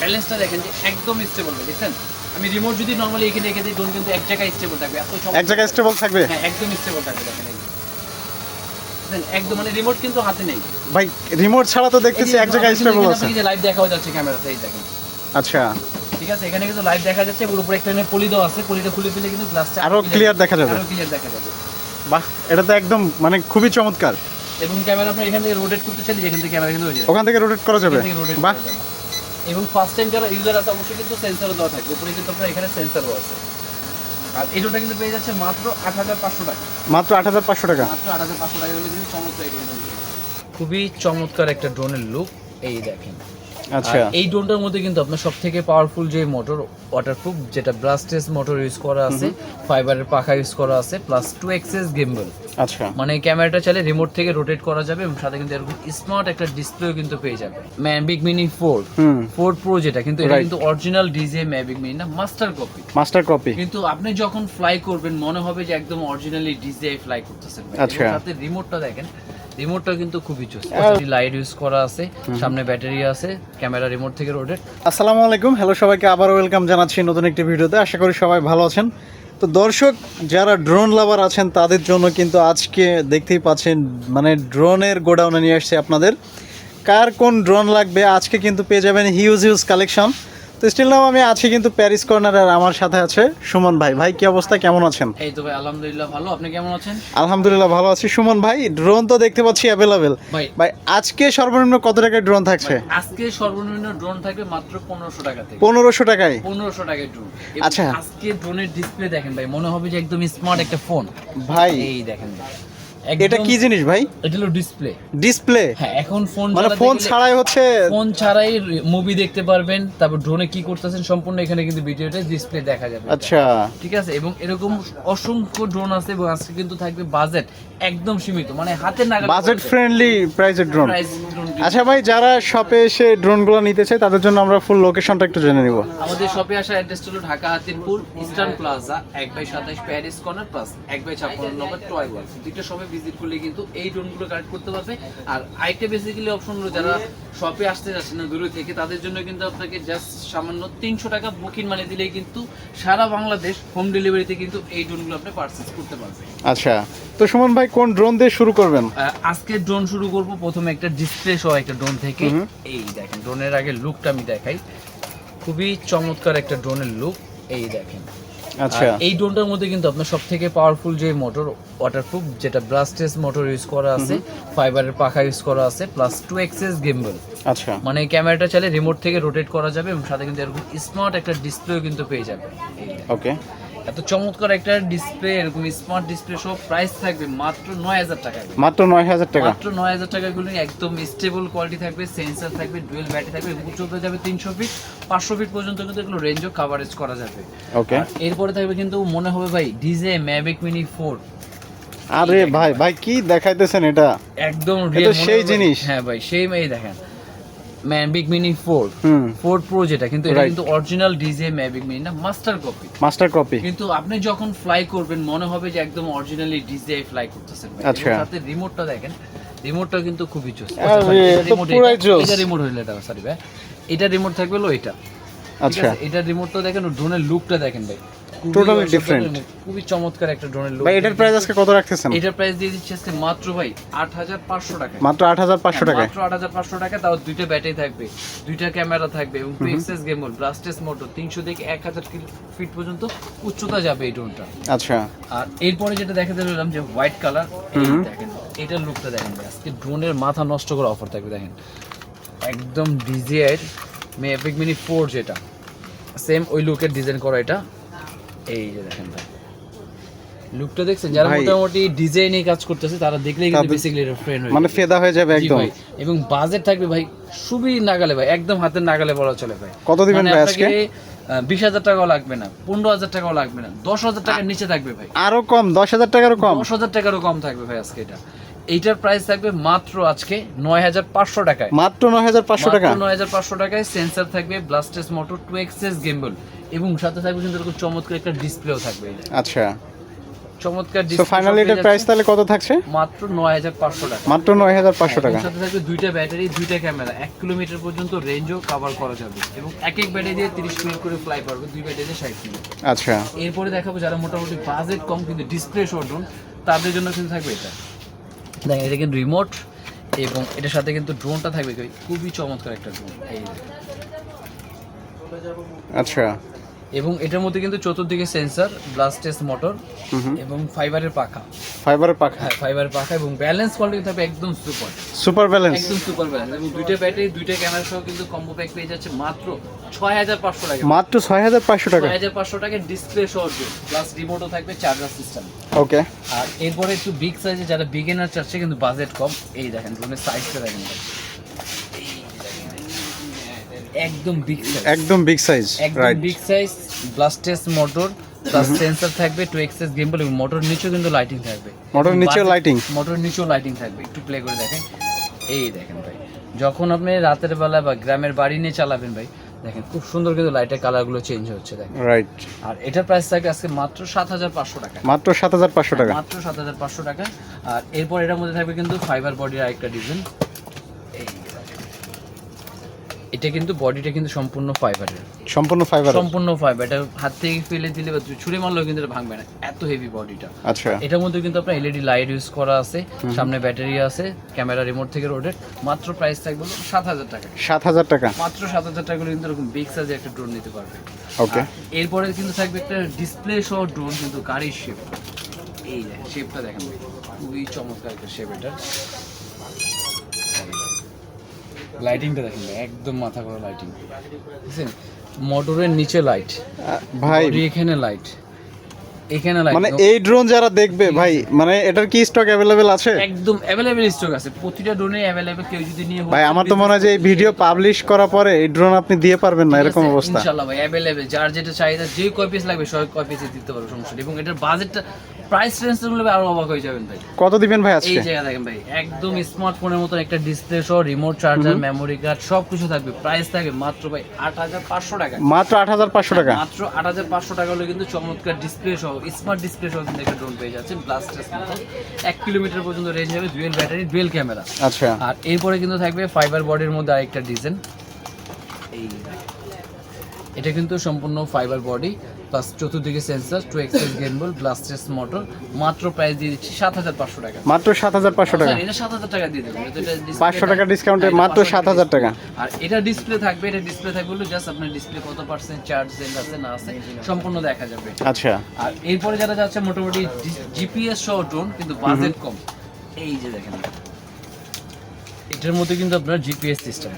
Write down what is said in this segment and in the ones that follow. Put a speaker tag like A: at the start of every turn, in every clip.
A: ব্যালেন্সটা দেখেন যে একদম স্টেবল দেখছেন? আমি রিমোট যদি নর্মালি এখানে রেখে দিই ড্রোন কিন্তু এক জায়গায় স্টেবল থাকবে এত
B: এক জায়গায় স্টেবল থাকবে?
A: হ্যাঁ একদম স্টেবল থাকবে দেখেন। দেখেন, একদম মানে রিমোট কিন্তু হাতে নেই।
B: ভাই রিমোট ছাড়া তো দেখতেছি এক জায়গায় স্টেবল আছে।
A: লাইভ দেখা যাচ্ছে ক্যামেরাতে এই দেখেন।
B: আচ্ছা।
A: ঠিক আছে এখানে কিন্তু লাইভ দেখা যাচ্ছে পুরো উপরে একটা পলি দেওয়া আছে পলিটা খুলে ফেলে কিন্তু গ্লাসটা
B: আরও clear দেখা যাবে।
A: আরও ক্লিয়ার দেখা যাবে।
B: বাহ এটা তো একদম মানে খুবই চমৎকার।
A: এবং ক্যামেরা আপনি এখান থেকে রোটেট করতে চাইলে এখান থেকে ক্যামেরা কিন্তু
B: ওখান থেকে রোটেট করা যাবে। বাহ।
A: এবং ফার্স্ট টাইম যারা ইউজার আছে অবশ্যই কিন্তু সেন্সারও দেওয়া থাকবে। উপরে কিন্তু আপনার এখানে সেন্সারও আছে। আর এই ড্রোনটা কিন্তু পেয়ে যাচ্ছে মাত্র আট হাজার পাঁচশো টাকা।
B: মাত্র আট হাজার পাঁচশো টাকা?
A: মাত্র আট হাজার পাঁচশো টাকা হলে কিন্তু চমৎকার এই ড্রোনটা খুবই চমৎকার একটা ড্রোনের লুক এই দেখেন।
B: আচ্ছা।
A: এই ড্রোনটার মধ্যে কিন্তু আপনার সব থেকে পাওয়ারফুল যে মোটর ওয়াটারপ্রুফ যেটা ব্লাস্টেস মোটর ইউজ করা আছে ফাইবারের পাখা ইউজ করা আছে প্লাস টু এক্সেস গেম্বল
B: আচ্ছা।
A: মানে ক্যামেরাটা চাইলে রিমোট থেকে রোটেট করা যাবে এবং সাথে কিন্তু এরকম স্মার্ট একটা ডিসপ্লেও কিন্তু পেয়ে যাবে। Mavic mini four four pro যেটা কিন্তু এটা কিন্তু অরিজিনাল ডিজে ম্যাভিক মিনি না মাস্টার কপি
B: মাস্টার কপি
A: কিন্তু আপনি যখন ফ্লাই করবেন মনে হবে যে একদম অরিজিনালি ডিজে ফ্লাই করতেছেন।
B: আচ্ছা।
A: সাথে রিমোটটা দেখেন রিমোটটা কিন্তু খুবই চুস লাইট ইউজ করা আছে সামনে ব্যাটারি আছে ক্যামেরা রিমোট থেকে রোটেট
B: আসসালামু আলাইকুম হ্যালো সবাইকে আবার ওয়েলকাম জানাচ্ছি নতুন একটি ভিডিওতে। আশা করি সবাই ভালো আছেন। তো দর্শক যারা ড্রোন লাভার আছেন তাদের জন্য কিন্তু আজকে দেখতেই পাচ্ছেন মানে ড্রোনের গোডাউনে নিয়ে আসছে আপনাদের। কার কোন ড্রোন লাগবে? আজকে কিন্তু পেয়ে যাবেন হিউজ হিউজ কালেকশন তো স্টিল নাও আমি আছি কিন্তু প্যারিস কর্নার আর আমার সাথে আছে সুমন ভাই। ভাই কি অবস্থা? কেমন আছেন?
A: এই তো ভাই আলহামদুলিল্লাহ ভালো। আপনি কেমন আছেন?
B: আলহামদুলিল্লাহ ভালো আছি। সুমন ভাই ড্রোন তো দেখতে পাচ্ছি অ্যাভেলেবেল
A: ভাই।
B: ভাই আজকে সর্বনিম্ন কত টাকায় ড্রোন থাকছে?
A: আজকে সর্বনিম্ন ড্রোন থাকবে মাত্র পনেরোশো টাকা থেকে।
B: পনেরোশো টাকায়?
A: পনেরোশো টাকায় ড্রোন
B: আচ্ছা।
A: আজকে ড্রোনের ডিসপ্লে দেখেন ভাই মনে হবে যে একদম স্মার্ট একটা ফোন
B: ভাই।
A: এই দেখেন ভাই।
B: এটা কি জিনিস ভাই?
A: এটা হলো ডিসপ্লে
B: ডিসপ্লে
A: হ্যাঁ এখন ফোন
B: মানে ফোন ছাড়াই হচ্ছে
A: ফোন ছাড়াই মুভি দেখতে পারবেন তারপর ড্রোনে কি করতেছেন সম্পূর্ণ এখানে কিন্তু ভিডিওতে ডিসপ্লে দেখা যাবে।
B: আচ্ছা।
A: ঠিক আছে এবং এরকম অসংখ্য ড্রোন আছে এবং আজকে কিন্তু থাকবে বাজেট একদম সীমিত মানে হাতে নাগালে
B: বাজেট ফ্রেন্ডলি প্রাইসের ড্রোন আচ্ছা ভাই যারা শপে এসে ড্রোনগুলো নিতে চায় তাদের জন্য আমরা ফুল লোকেশনটা একটু জেনে নিব।
A: আমাদের শপে আসার অ্যাড্রেস হলো ঢাকা হাতিরপুর ইস্টার্ন প্লাজা এক বাই সাতাশ প্যারিস কর্নার প্লাস এক বাই ছাপ্পান্ন নম্বর টয় ওয়াল দুইটা শপে ভিজিট করলে কিন্তু এই ড্রোনগুলো কালেক্ট করতে পারবে। আর আইটে বেসিক্যালি অপশন হলো যারা শপে আসতে যাচ্ছে না দূরে থেকে তাদের জন্য কিন্তু আপনাকে জাস্ট সামান্য তিনশো টাকা বুকিং মানে দিলেই কিন্তু সারা বাংলাদেশ হোম ডেলিভারিতে কিন্তু এই ড্রোনগুলো আপনি পারচেস করতে পারবেন
B: আচ্ছা তো সুমন ভাই কোন ড্রোন দিয়ে শুরু করবেন?
A: আজকে ড্রোন শুরু করব। প্রথমে একটা ডিসপ্লে সহ একটা ড্রোন থেকে। এই দেখেন ড্রোনের আগে লুকটা আমি দেখাই। খুবই চমৎকার একটা ড্রোনের লুক এই দেখেন।
B: আচ্ছা।
A: এই ড্রোনটার মধ্যে কিন্তু আপনার সব থেকে পাওয়ারফুল যে মোটর ওয়াটারপ্রুফ যেটা ব্লাস্টেস মোটর ইউজ করা আছে ফাইবারের পাখা ইউজ করা আছে প্লাস টু এক্সেস গেমবেল
B: আচ্ছা।
A: মানে ক্যামেরাটা চাইলে রিমোট থেকে রোটেট করা যাবে এবং সাথে কিন্তু এরকম স্মার্ট একটা ডিসপ্লেও কিন্তু পেয়ে যাবে
B: ওকে
A: এত চমৎকার একটা ডিসপ্লে এরকম স্মার্ট ডিসপ্লে সব প্রাইস থাকবে মাত্র নয় হাজার টাকা।
B: মাত্র নয় হাজার টাকা।
A: মাত্র নয় হাজার টাকাগুলো একদম স্টেবল কোয়ালিটি থাকবে সেন্সার থাকবে ডুয়েল ব্যাটারি থাকবে উচ্চতা যাবে তিনশো ফিট পাঁচশো ফিট পর্যন্ত কিন্তু এগুলো রেঞ্জও কাভারেজ করা যাবে।
B: ওকে
A: এরপরে থাকবে কিন্তু মনে হবে ভাই ডিজে ম্যাভিক মিনি ফোর
B: আরে ভাই ভাই কি দেখাইতেছেন এটা?
A: একদম
B: সেই জিনিস।
A: হ্যাঁ ভাই সেই এই দেখেন। Mavic mini four four pro যেটা কিন্তু এটা কিন্তু অরিজিনাল ডিজে ম্যাভিক মিনি না মাস্টার কপি
B: মাস্টার কপি
A: কিন্তু আপনি যখন ফ্লাই করবেন মনে হবে যে একদম অরিজিনালি ডিজে ফ্লাই করতেছেন
B: আচ্ছা।
A: সাথে রিমোটটা দেখেন রিমোটটা কিন্তু খুবই
B: জোস।
A: এটা রিমোট হইলে এটা সরি ভাই। এটা রিমোট থাকবে হলো এটা।
B: আচ্ছা।
A: এটা রিমোটটা দেখেন ড্রোনের লুকটা দেখেন ভাই। অসাধারণ,
B: different.
A: খুবই চমৎকার একটা ড্রোনের লুক
B: ভাই এটার প্রাইস আজকে কত রাখতেছেন?
A: এটার প্রাইস দিয়ে দিচ্ছে আজকে মাত্র ভাই আট হাজার পাঁচশো টাকা
B: মাত্র আট হাজার পাঁচশো
A: হ্যাঁ, মাত্র আট হাজার পাঁচশো টাকা তাও দুইটা ব্যাটারি থাকবে। দুইটা ক্যামেরা থাকবে এবং পিক্সেস গেমল ব্লাস্টেস মোটর তিনশো থেকে এক হাজার ফিট পর্যন্ত উচ্চতা যাবে এই ড্রোনটা
B: আচ্ছা।
A: আর এরপরে যেটা দেখাতে পেলাম যে হোয়াইট কালার। দেখেন এটার লুকটা দেখেন। আজকে ড্রোনের মাথা নষ্ট করে অফার থাকবে দেখেন। একদম ডিজিআই মে এপিক মিনি ফোর যেটা। সেম ওই লুকের ডিজাইন করা এটা। এই যে দেখেন ভাই। লুকটা দেখছেন? যারা মোটামুটি ডিজাইনে কাজ করতেছে তারা দেখলেই কিন্তু বেসিক্যালি এটা ফ্রেন্ড হয়ে
B: মানে ফেদা হয়ে যাবে একদম।
A: এবং বাজেট থাকবে ভাই খুবই নাগালে ভাই একদম হাতের নাগালে বলা চলে ভাই।
B: কত দিবেন
A: মানে
B: ভাই আজকে?
A: বিশ হাজার টাকাও লাগবে না পনেরো হাজার টাকাও লাগবে না দশ হাজার টাকার নিচে থাকবে ভাই।
B: আরও কম দশ হাজার টাকারও কম।
A: দশ হাজার টাকারও কম থাকবে ভাই আজকে এটা। এইটার প্রাইস থাকবে মাত্র আজকে নয় হাজার পাঁচশো টাকায়।
B: মাত্র নয় হাজার পাঁচশো টাকা।
A: নয় হাজার পাঁচশো টাকায় সেন্সার থাকবে brushless motor two axis gimbal এবং সাথে থাকবে কিন্তু এরকম চমৎকার একটা ডিসপ্লেও থাকবে
B: আচ্ছা।
A: চমৎকার
B: তো ফাইনালি এটার প্রাইস তাহলে কত থাকছে?
A: মাত্র নয় হাজার পাঁচশো টাকা।
B: মাত্র নয় হাজার পাঁচশো টাকা।
A: সাথে থাকবে দুইটা ব্যাটারি দুইটা ক্যামেরা এক কিলোমিটার পর্যন্ত রেঞ্জও কভার করা যাবে। এবং এক এক ব্যাটারি দিয়ে তিরিশ মিনিট করে ফ্লাই পারবে দুই ব্যাটারি দিয়ে ষাট মিনিট।
B: আচ্ছা।
A: এরপরে দেখাবো যারা মোটামুটি বাজেট কম কিন্তু ডিসপ্লে শো ড্রোন তাদের জন্য কিন্তু থাকবে এটা। দেখেন, এটা কিন্তু রিমোট এবং এটার সাথে কিন্তু ড্রোনটা থাকবে খুবই চমৎকার একটা ড্রোন
B: আচ্ছা।
A: এবং এটার মধ্যে কিন্তু চতুর্দিকে সেন্সর ব্লাস্টেস মোটর এবং ফাইবারের পাখা।
B: ফাইবারের পাখা।
A: হ্যাঁ ফাইবারের পাখা এবং ব্যালেন্স কোয়ালিটি থাকবে একদম সুপার
B: সুপার ব্যালেন্স
A: একদম সুপার ব্যালেন্স এবং দুইটা ব্যাটারি দুইটা ক্যামেরা সহ কিন্তু কম্বো প্যাক পেয়ে যাচ্ছে মাত্র ছয় হাজার পাঁচশো টাকা।
B: মাত্র ছয় হাজার পাঁচশো টাকা?
A: ছয় হাজার পাঁচশো টাকা ডিসপ্লে সহ প্লাস রিমোটও থাকবে চার্জার সিস্টেম
B: ওকে
A: আর এরপরে একটু বিগ সাইজে যারা বিগিনার চাচ্ছে কিন্তু বাজেট কম। এই দেখেন ড্রোনের সাইজটা দেখেন। একদম বিগ সাইজ
B: একদম বিগ সাইজ
A: একদম
B: right
A: big size brushless motor plus sensor থাকবে টু এক্সেস গেমবল এবং মোটর নিচেও কিন্তু লাইটিং থাকবে।
B: মোটর নিচেও lighting?
A: মোটর নিচেও লাইটিং থাকবে। একটু প্লে করে দেখেন। এই দেখেন ভাই যখন আপনি রাতের বেলা বা গ্রামের বাড়ি নিয়ে চালাবেন ভাই দেখেন খুব সুন্দর কিন্তু লাইটের কালারগুলো চেঞ্জ হচ্ছে দেখেন।
B: রাইট
A: আর এটার প্রাইস থাকবে আজকে মাত্র সাত হাজার পাঁচশো টাকা।
B: মাত্র সাত হাজার পাঁচশো টাকা।
A: মাত্র সাত হাজার পাঁচশো টাকা। আর এরপর এটার মধ্যে থাকবে কিন্তু ফাইবার বডির আরেকটা ডিজাইন এই। এটা কিন্তু বডিটা কিন্তু সম্পূর্ণ ফাইবারের
B: সম্পূর্ণ ফাইবার
A: সম্পূর্ণ ফাইবার এটা হাত থেকে ফেলে দিলে বা ছুঁড়ে মারলেও কিন্তু এটা ভাঙবে না এত হেভি বডিটা।
B: আচ্ছা।
A: এটার মধ্যে কিন্তু আপনার এলইডি লাইট ইউজ করা আছে সামনে ব্যাটারি আছে ক্যামেরা রিমোট থেকে রোডের মাত্র প্রাইস থাকবে সাত হাজার টাকা।
B: সাত হাজার টাকা?
A: মাত্র সাত হাজার টাকা করে কিন্তু এরকম বিগ সাইজে একটা ড্রোন নিতে পারবে।
B: ওকে
A: এরপরে কিন্তু থাকবে একটা ডিসপ্লে সহ ড্রোন কিন্তু গাড়ির শেপ এই শেপটা দেখেন খুবই চমৎকার একটা শেপ এটা। লাইটিংটা দেখেন একদম মাথা করা লাইটিং বুঝছেন মোটরের নিচে লাইট
B: ভাই
A: এখানে লাইট এখানে লাইট
B: মানে এই ড্রোন যারা দেখবে ভাই মানে এটার কি স্টক অ্যাভেলেবেল আছে?
A: একদম অ্যাভেলেবেল স্টক আছে। প্রতিটা ড্রোনে অ্যাভেলেবেল কেউ যদি নিয়ে
B: ভাই আমার তো মনে হয় যে এই ভিডিও পাবলিশ করার পরে এই ড্রোন আপনি দিয়ে পারবেন না এরকম অবস্থা।
A: ইনশাআল্লাহ ভাই অ্যাভেলেবেল যার যেটা চাহিদা যে কয় পিস লাগবে সবাই কয় পিসে দিতে পারব সমস্যা নেই। এবং এটার বাজেটটা প্রাইস রেঞ্জ আরও অবাক হয়ে যাবেন ভাই।
B: কত দিবেন ভাই
A: এই জায়গা দেখেন ভাই একদম স্মার্টফোনের মতন একটা ডিসপ্লে সহ রিমোট চার্জার মেমোরি কার্ড সব কিছু থাকবে। প্রাইস থাকবে মাত্র ভাই আট হাজার পাঁচশো টাকা।
B: মাত্র আট হাজার পাঁচশো টাকা?
A: মাত্র আট হাজার পাঁচশো টাকা হলে কিন্তু চমৎকার ডিসপ্লে সহ স্মার্ট ডিসপ্লে সহ কিন্তু একটা ড্রোন পেয়ে যাচ্ছে ব্লাস্টার্স মতো। এক কিলোমিটার পর্যন্ত রেঞ্জ হবে ডুয়েল ব্যাটারি ডুয়েল ক্যামেরা
B: আচ্ছা।
A: আর এরপরে কিন্তু থাকবে ফাইবার বডির মধ্যে আরেকটা ডিজাইন এই এটা কিন্তু সম্পূর্ণ ফাইবার বডি প্লাস চতুর্দিকে sensor two axis gimbal brushless motor মাত্র প্রাইস দিয়ে দিচ্ছি সাত হাজার পাঁচশো টাকা।
B: মাত্র সাত হাজার পাঁচশো টাকা।
A: এটা সাত হাজার টাকা দিয়ে display
B: পাঁচশো টাকা ডিসকাউন্টে মাত্র
A: 500
B: সাত হাজার টাকা।
A: আর এটা ডিসপ্লে থাকবে এটা ডিসপ্লে থাকবে জাস্ট আপনার ডিসপ্লে কত পার্সেন্ট চার্জ আছে না আছে সম্পূর্ণ দেখা যাবে।
B: আচ্ছা।
A: আর এরপরে যারা যাচ্ছে মোটামুটি জিপিএস সহ ড্রোন কিন্তু বাজেট কম। এই যে দেখেন। এটার মধ্যে কিন্তু আপনার জিপিএস সিস্টেম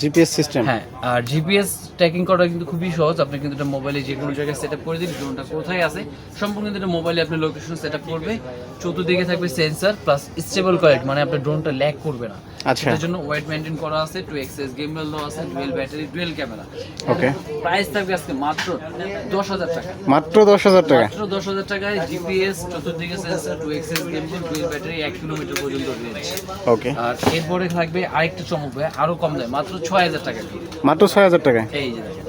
B: জিপিএস সিস্টেম
A: হ্যাঁ আর জিপিএস ট্র্যাকিং করা কিন্তু খুবই সহজ। আপনি কিন্তু এটা মোবাইলে যে কোনো জায়গায় সেট আপ করে দিন ড্রোনটা কোথায় আছে সম্পূর্ণ কিন্তু এটা মোবাইলে আপনি লোকেশন সেট আপ করবে। চতুর্দিকে থাকবে সেন্সর প্লাস স্টেবল কোয়ালিটি মানে আপনার ড্রোনটা ল্যাগ করবে না।
B: আচ্ছা।
A: এটার জন্য ওয়েট মেনটেন করা আছে টু এক্সএস গেমবেল দেওয়া আছে dual battery dual camera
B: okay
A: price থাকবে আজকে মাত্র দশ হাজার টাকা।
B: মাত্র দশ হাজার টাকা?
A: মাত্র দশ হাজার টাকায় জিপিএস চতুর্দিকে sensor two axis gimbal dual battery এক কিলোমিটার পর্যন্ত রেঞ্জ
B: ওকে
A: আর এরপরে থাকবে আরেকটা চমক ভাই আরও কম দেয় মাত্র ছয় হাজার টাকা
B: মাত্র ছয় হাজার টাকা
A: এই যে দেখেন।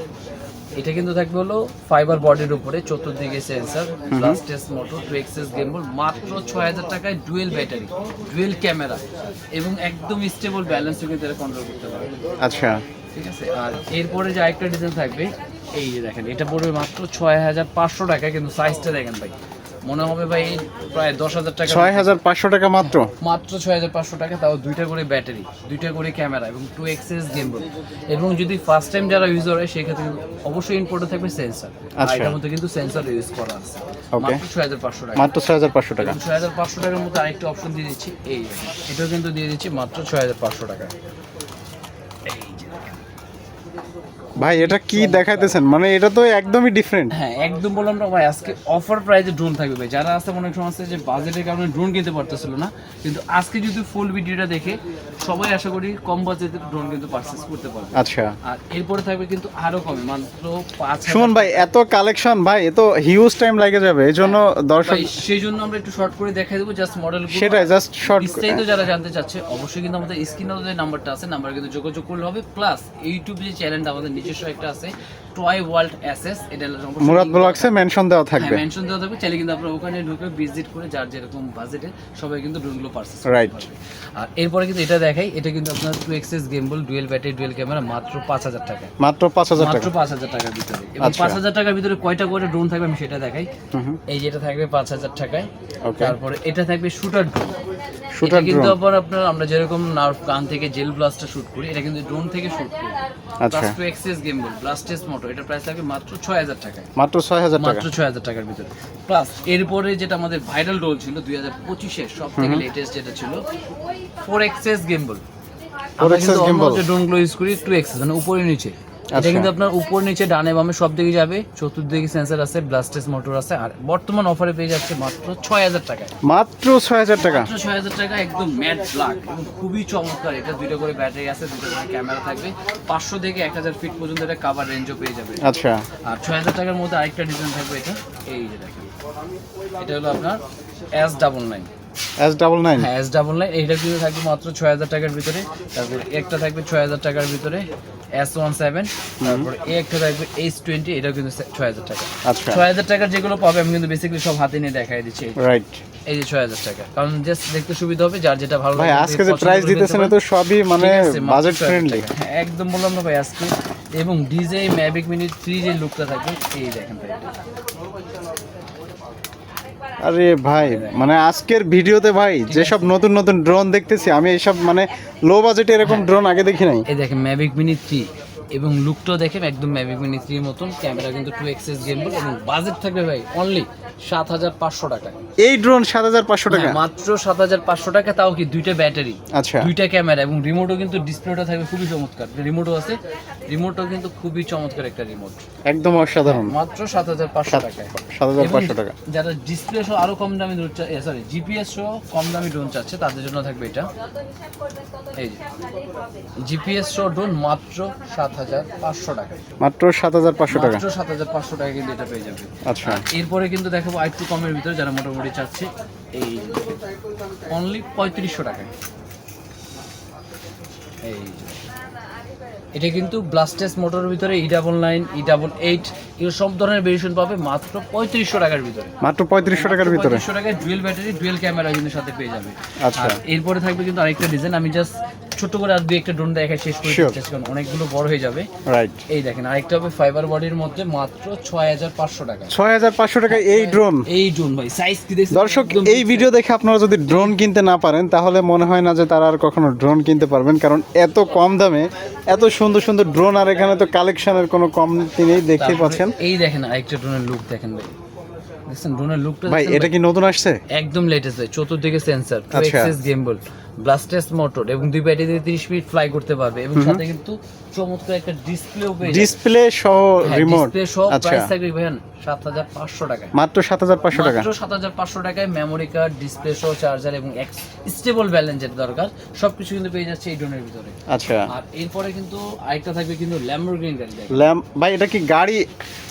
A: এটা কিন্তু থাকবে হলো ফাইবার বডির উপরে চতুর্দিকে sensor brushless motor two axis gimbal মাত্র ছয় হাজার টাকায় ডুয়েল ব্যাটারি ডুয়েল ক্যামেরা এবং একদম স্টেবল ব্যালেন্সও কিন্তু এটা কন্ট্রোল করতে পারবে।
B: আচ্ছা।
A: ঠিক আছে? আর এরপরে যে আরেকটা ডিজাইন থাকবে এই যে দেখেন এটা পড়বে মাত্র ছয় হাজার পাঁচশো টাকা কিন্তু সাইজটা দেখেন ভাই। মনে হবে ভাই প্রায় দশ হাজার টাকা
B: ছয় হাজার পাঁচশো টাকা মাত্র
A: মাত্র ছয় হাজার পাঁচশো টাকা তাও দুইটা করে ব্যাটারি দুইটা করে ক্যামেরা এবং টু এক্সেস গেমবল এবং যদি ফার্স্ট টাইম যারা ইউজার হয় সেক্ষেত্রে অবশ্যই ইনপোর্টে থাকবে সেন্সর আর
B: আচ্ছা।
A: এটার মধ্যে কিন্তু সেন্সর ইউজ করা আছে. মাত্র ছয় হাজার পাঁচশো টাকা
B: মাত্র ছয় হাজার পাঁচশো টাকা
A: ছয় হাজার পাঁচশো টাকার মধ্যে আরেকটা অপশন দিয়ে দিচ্ছি এই। এটাও কিন্তু দিয়ে দিচ্ছি মাত্র ছয় হাজার পাঁচশো টাকা
B: ভাই এটা কি দেখাইতেছেন? মানে এটা তো একদমই ডিফারেন্ট
A: হ্যাঁ একদম বললাম না ভাই আজকে অফার প্রাইসে ড্রোন থাকবে ভাই। যারা আছে অনেক সময় আছে যে বাজেটের কারণে ড্রোন কিনতে পারতেছিল না কিন্তু আজকে যদি ফুল ভিডিওটা দেখে সবাই আশা করি কম বাজেটের ড্রোন কিন্তু পারচেস করতে পারবে।
B: আচ্ছা।
A: আর এরপরে থাকবে কিন্তু আরও কমে মাত্র পাঁচ
B: সুমন ভাই এত কালেকশন ভাই এ তো হিউজ টাইম লাগে যাবে এই জন্য দর্শক
A: ভাই, সেই জন্য আমরা একটু শর্ট করে দেখাই দেবো জাস্ট মডেল
B: সেটাই জাস্ট শর্ট
A: বিস্তারিত যারা জানতে চাচ্ছে অবশ্যই কিন্তু আমাদের স্ক্রিনে যে নাম্বারটা আছে নাম্বার কিন্তু যোগাযোগ করলে হবে প্লাস ইউটিউব যে চ্যানেলটা আমাদের নিচে নিজস্ব একটা আছে টয় ওয়ার্ল্ড অ্যাসেস এটা
B: মুরাদ ব্লগসে মেনশন দেওয়া থাকবে।
A: মেনশন দেওয়া থাকবে। চাইলে কিন্তু আপনারা ওখানে ঢুকে ভিজিট করে যার যেরকম বাজেটে সবাই কিন্তু ড্রোনগুলো পারচেস
B: Right.
A: আর এরপরে কিন্তু এটা দেখাই এটা কিন্তু আপনার two axis gimbal dual battery dual camera মাত্র পাঁচ হাজার টাকা।
B: মাত্র পাঁচ হাজার
A: মাত্র পাঁচ হাজার টাকার ভিতরে। এবং
B: আচ্ছা।
A: পাঁচ হাজার টাকার ভিতরে কয়টা করে ড্রোন থাকবে আমি সেটা দেখাই। এই যেটা থাকবে পাঁচ হাজার টাকায়। তারপরে এটা থাকবে শুটার ড্রোন এটা কিন্তু। আবার আপনার আমরা যেরকম নার্ভ কান থেকে জেল ব্লাস্টটা শুট করি এটা কিন্তু ড্রোন থেকে শুট করি।
B: আচ্ছা।
A: টু এক্সেস গেমবল ব্লাস্টেস মোটো এটা প্রাইস থাকবে মাত্র ছয় হাজার টাকায়।
B: মাত্র ছয় হাজার টাকা।
A: মাত্র ছয় হাজার টাকার ভিতরে। প্লাস এরপরে যেটা আমাদের ভাইরাল রোল ছিল দুই হাজার পঁচিশের সব থেকে লেটেস্ট যেটা ছিল four axis gimbal
B: 4XS gimbal।
A: ড্রোনগুলো ইউজ করি টু এক্সেস মানে উপরে নিচে। এটা
B: আচ্ছা।
A: কিন্তু আপনার উপর নিচে ডানে বামে সব দিকে যাবে। চতুর্দিকে সেন্সর আছে ব্লাস্টেস মোটর আছে। আর বর্তমান অফারে পেয়ে যাচ্ছে মাত্র ছয় হাজার টাকায়
B: মাত্র ছয় হাজার টাকা।
A: মাত্র ছয় হাজার টাকা একদম ম্যাট ব্ল্যাক এবং খুবই চমৎকার। এটা দুইটা করে ব্যাটারি আছে দুটো করে ক্যামেরা থাকবে। পাঁচশো থেকে এক হাজার ফিট পর্যন্ত এটা কাভার রেঞ্জও পেয়ে যাবে।
B: আচ্ছা।
A: আর ছয় হাজার টাকার মধ্যে আরেকটা ডিজাইন থাকবে এটা। এই যে দেখেন। এটা হলো আপনার S double nine
B: S double nine
A: হ্যাঁ এস ডাবল নাইন এইটা কিন্তু থাকবে মাত্র ছয় হাজার টাকার ভিতরে। তারপরে একটা থাকবে ছয় হাজার টাকার ভিতরে এস ওয়ান সেভেন তারপরে একটা থাকবে এইচ টোয়েন্টি এটাও কিন্তু ছয় হাজার টাকা।
B: আচ্ছা।
A: ছয় হাজার টাকার যেগুলো পাবে আমি কিন্তু বেসিক্যালি সব হাতে নিয়ে দেখাই দিচ্ছি।
B: রাইট
A: এই যে ছয় হাজার টাকা। কারণ জাস্ট দেখতে সুবিধা হবে যার যেটা ভালো লাগবে,
B: আজকে যে প্রাইস দিতেছেন তো সবই মানে বাজেট ফ্রেন্ডলি
A: হ্যাঁ, একদম বললাম না ভাই আজকে। এবং ডিজে ম্যাভিক মিনি থ্রি যে লুকটা থাকবে এই দেখেন ভাই।
B: আরে ভাই মানে আজকের ভিডিওতে ভাই যেসব নতুন নতুন ড্রোন দেখতেছি আমি এইসব মানে লো বাজেটে এরকম ড্রোন আগে দেখি নাই।
A: এই দেখেন ম্যাভিক মিনি থ্রি এবং লুকটাও দেখেন একদম ম্যাভিক মিনি থ্রির মতন। ক্যামেরা কিন্তু টু এক্সেস গেমবল এবং বাজেট থাকবে ভাই অনলি সাত হাজার পাঁচশো টাকা।
B: এই ড্রোন সাত হাজার পাঁচশো টাকা?
A: হ্যাঁ, মাত্র সাত হাজার পাঁচশো টাকা তাও কি দুইটা ব্যাটারি
B: আচ্ছা।
A: দুইটা ক্যামেরা এবং রিমোটও কিন্তু ডিসপ্লেটা থাকবে খুবই চমৎকার। রিমোটও আছে রিমোটও কিন্তু খুবই চমৎকার একটা রিমোট
B: একদম অসাধারণ।
A: মাত্র সাত হাজার পাঁচশো টাকা
B: সাত হাজার পাঁচশো টাকা।
A: যারা ডিসপ্লে সহ আরও কম দামি ড্রোন সরি জিপিএস সহ কম দামি ড্রোন চাচ্ছে তাদের জন্য থাকবে এটা। এই জিপিএস সহ ড্রোন মাত্র সাত হাজার পাঁচশো টাকা।
B: মাত্র সাত হাজার পাঁচশো টাকা?
A: মাত্র সাত হাজার পাঁচশো টাকা কিন্তু এটা পেয়ে যাবে
B: আচ্ছা।
A: এরপরে কিন্তু দেখাবো আরেকটু কমের ভিতরে যারা মোটামুটি চাচ্ছে এই অনলি পঁয়ত্রিশশো টাকায়। এই এটা কিন্তু ব্লাস্টেস মোটরের ভিতরে E double nine E double eight এগুলো সব ধরনের ভেরিয়েশন পাবে মাত্র পঁয়ত্রিশশো টাকার ভিতরে।
B: মাত্র পঁয়ত্রিশশো টাকার ভিতরে?
A: পঁয়ত্রিশশো টাকায় ডুয়েল ব্যাটারি ডুয়েল ক্যামেরা কিন্তু সাথে পেয়ে যাবে।
B: আচ্ছা।
A: এরপরে থাকবে কিন্তু আরেকটা ডিজাইন আমি জাস্ট ছোট করে আর দুই একটা ড্রোন দেখা শেষ করে দিচ্ছি কারণ অনেকগুলো বড় হয়ে যাবে।
B: রাইট
A: এই দেখেন আরেকটা হবে ফাইবার বডির মধ্যে মাত্র ছয় হাজার পাঁচশো টাকা।
B: ছয় হাজার পাঁচশো টাকা এই ড্রোন
A: এই ড্রোন ভাই সাইজ কি দেখছেন?
B: দর্শক এই ভিডিও দেখে আপনারা যদি ড্রোন কিনতে না পারেন তাহলে মনে হয় না যে তারা আর কখনো ড্রোন কিনতে পারবেন কারণ এত কম দামে এত সুন্দর সুন্দর ড্রোন আর এখানে তো কালেকশনের কোনো কমতি নেই দেখতেই
A: তারপরে
B: পাচ্ছেন।
A: এই দেখেন আরেকটা ড্রোনের লুক দেখেন ভাই। দেখছেন ড্রোনের লুকটা
B: ভাই এটা কি নতুন আসছে?
A: একদম লেটেস্ট চতুর্দিকে sensor. Axis gimbal brushless motor এবং দুই ব্যাটারি দিয়ে 30 মিনিট ফ্লাই করতে পারবে এবং সাথে কিন্তু চমৎকার একটা ডিসপ্লেও পেয়ে
B: ডিসপ্লে সহ রিমোট
A: ডিসপ্লে সহ
B: আচ্ছা।
A: প্রাইস থাকবে ভাইয়ান 7500 টাকায়।
B: মাত্র সাত হাজার পাঁচশো টাকা।
A: মাত্র 7500 টাকায় মেমরি কার্ড ডিসপ্লে সহ চার্জার এবং স্টেবল ব্যালেন্স যেটা দরকার সবকিছু কিন্তু পেয়ে যাচ্ছে এই ড্রোনের ভিতরে।
B: আচ্ছা।
A: আর এরপরে কিন্তু আরেকটা থাকবে কিন্তু ল্যাম্বরগিনি গাড়ি।
B: ভাই এটা কি গাড়ি?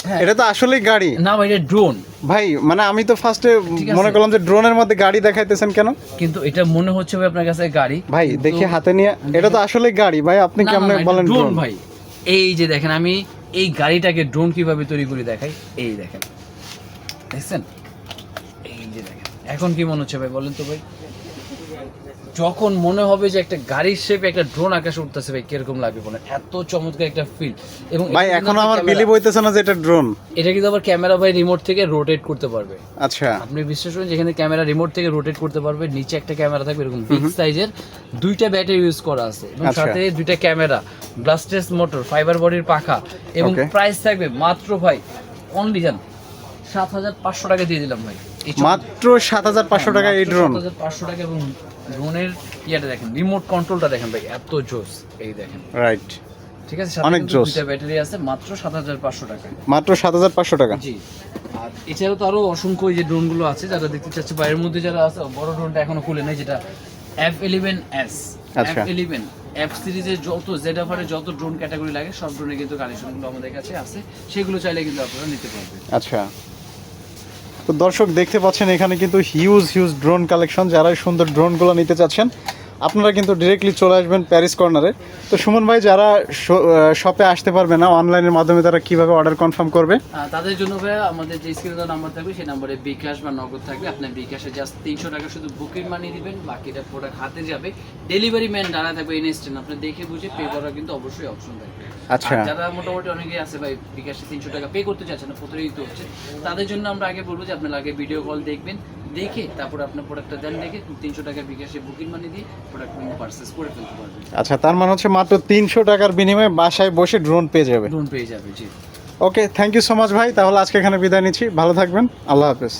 A: হ্যাঁ।
B: এটা তো আসলেই গাড়ি।
A: না ভাই এটা ড্রোন
B: ভাই মানে আমি তো ফার্স্টে মনে করলাম যে ড্রোনের মধ্যে গাড়ি দেখাইতেছেন কেন?
A: কিন্তু এটা মনে হচ্ছে ভাই আপনার কাছে গাড়ি।
B: ভাই দেখি হাতে নিয়ে এটা তো আসলে গাড়ি। ভাই আপনি কেমন বলেন
A: ড্রোন ভাই। এই যে দেখেন আমি এই গাড়িটাকে ড্রোন কীভাবে তৈরি করে দেখাই। এই দেখেন। দেখছেন? এই যে দেখেন। এখন কি মনে হচ্ছে ভাই বলেন তো ভাই। যখন মনে হবে যে একটা গাড়ির শেপে একটা ড্রোন আকাশে উঠতেছে ভাই কীরকম লাগবে বলেন এত চমৎকার একটা ফিল এবং
B: ভাই
A: এখনও
B: আমার বিলিভ হইতেছে না যে এটা ড্রোন
A: এটা কিন্তু আবার ক্যামেরা ভাই রিমোট থেকে রোটেট করতে পারবে।
B: আচ্ছা।
A: আপনি বিশ্বাস করেন যেখানে ক্যামেরা রিমোট থেকে রোটেট করতে পারবে নিচে একটা ক্যামেরা থাকবে এরকম বিগ সাইজের দুইটা ব্যাটারি ইউজ করা আছে। এবং
B: আচ্ছা।
A: সাথে দুইটা ক্যামেরা ব্লাস্টেস মোটর ফাইবার বডির পাখা। এবং প্রাইস থাকবে মাত্র ভাই অনলি জান সাত হাজার পাঁচশো টাকা দিয়ে দিলাম ভাই।
B: মাত্র সাত হাজার পাঁচশো টাকা এই ড্রোন
A: 7,500 টাকা এবং ড্রোনের ইয়েটা দেখেন রিমোট কন্ট্রোলটা দেখেন ভাই এত জোস এই দেখেন।
B: রাইট
A: ঠিক আছে
B: অনেক জোস।
A: ব্যাটারি আছে মাত্র সাত হাজার পাঁচশো টাকা।
B: মাত্র সাত হাজার পাঁচশো টাকা।
A: জি। আর এছাড়াও তো আরও অসংখ্য এই যে ড্রোনগুলো আছে যারা দেখতে চাচ্ছে বাইরের মধ্যে যারা আছে বড় ড্রোনটা এখনও খুলে নাই যেটা F eleven S F. Eleven F সিরিজের যত জেড এফারের যত ড্রোন ক্যাটাগরি লাগে সব ড্রোনে কিন্তু কালেকশনগুলো আমাদের কাছে আছে। সেগুলো চাইলে কিন্তু আপনারা নিতে পারবেন।
B: আচ্ছা। দর্শক দেখতে পাচ্ছেন এখানে কিন্তু হিউজ হিউজ ড্রোন কালেকশন যারা সুন্দর ড্রোনগুলো নিতে চাচ্ছেন আপনারা কিন্তু ডিরেক্টলি চলে আসবেন প্যারিস কর্নারে তো সুমন ভাই যারা শপে আসতে পারবে না অনলাইনের মাধ্যমে তারা কীভাবে অর্ডার কনফার্ম করবে?
A: তাদের জন্য ভাইয়া আমাদের যে স্ক্রিনে নাম্বার থাকবে সেই নাম্বারে বিকাশ বা নগদ থাকবে। আপনার বিকাশে জাস্ট তিনশো টাকা শুধু বুকিং মানি দিবেন বাকিটা প্রোডাক্ট হাতে যাবে। ডেলিভারি ম্যান দাঁড়া থাকবে ইনস্ট্যান্ট আপনি দেখে বুঝে পে করার কিন্তু অবশ্যই অপশন থাকবে।
B: আচ্ছা।
A: যারা মোটামুটি অনেকেই আছে ভাই বিকাশে তিনশো টাকা পে করতে চাচ্ছেন না প্রতিনিয়ত হচ্ছে তাদের জন্য আমরা আগে বলব যে আপনার আগে ভিডিও কল দেখবেন। দেখে তারপর আপনার প্রোডাক্টটা দেন দেখে তিনশো টাকা বিকাশে বুকিং মানি দিয়ে প্রোডাক্ট পারচেস করে ফেলতে পারবেন।
B: আচ্ছা তার মানে হচ্ছে মাত্র তিনশো টাকার বিনিময়ে বাসায় বসে ড্রোন পেয়ে যাবে।
A: ড্রোন পেয়ে যাবে জি।
B: Okay thank you so much ভাই তাহলে আজকে এখানে বিদায় নিচ্ছি ভালো থাকবেন আল্লাহ হাফেজ।